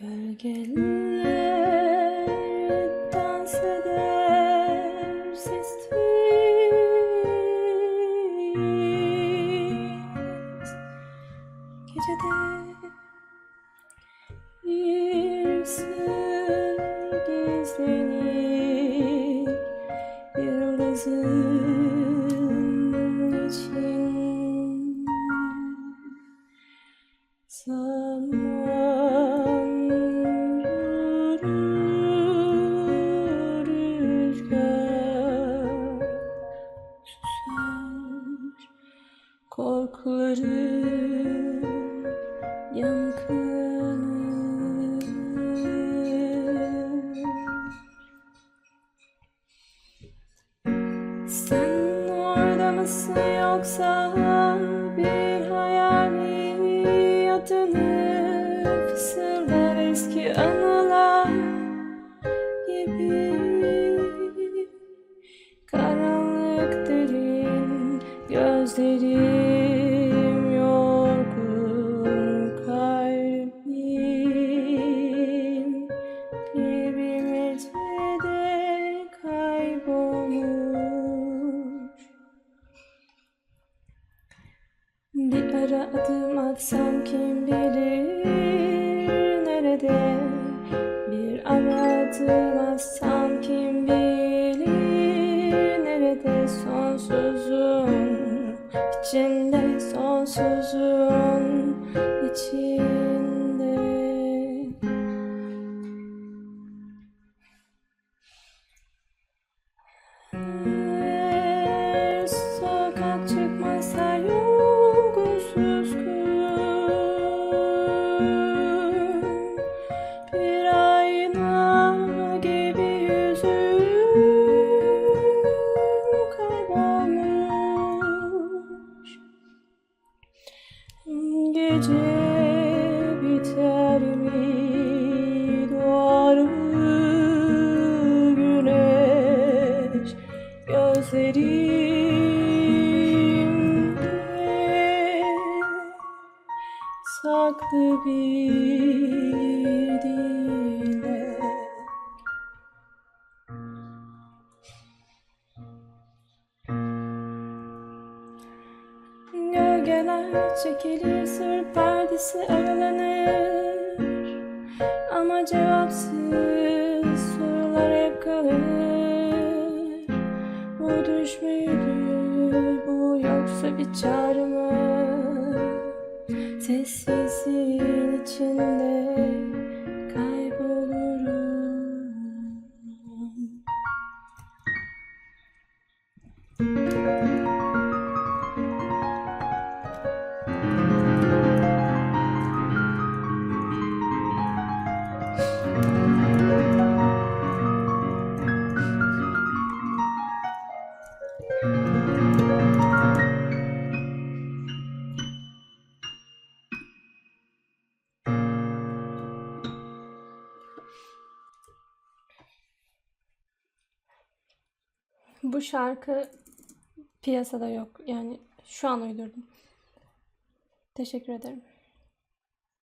Gölgeler dans eder Gecede bir sır korkularım yankılanır. Sen orada mısın yoksa bir hayal mi adını fısıldar eski anılar adım atsam kim bilir nerede? Bir ara adım atsam kim bilir nerede? Sonsuzun içinde sonsuzun içinde Biter mi? Doğar güneş gözlerimde saklı bir dilek Gölgeler çekilir sır perdesi aralanır Ama cevapsız sorular hep kalır. Bu düş müydü bu yoksa bir çağrı mı Sessizliğin içinde Bu şarkı piyasada yok. Yani şu an uydurdum. Teşekkür ederim.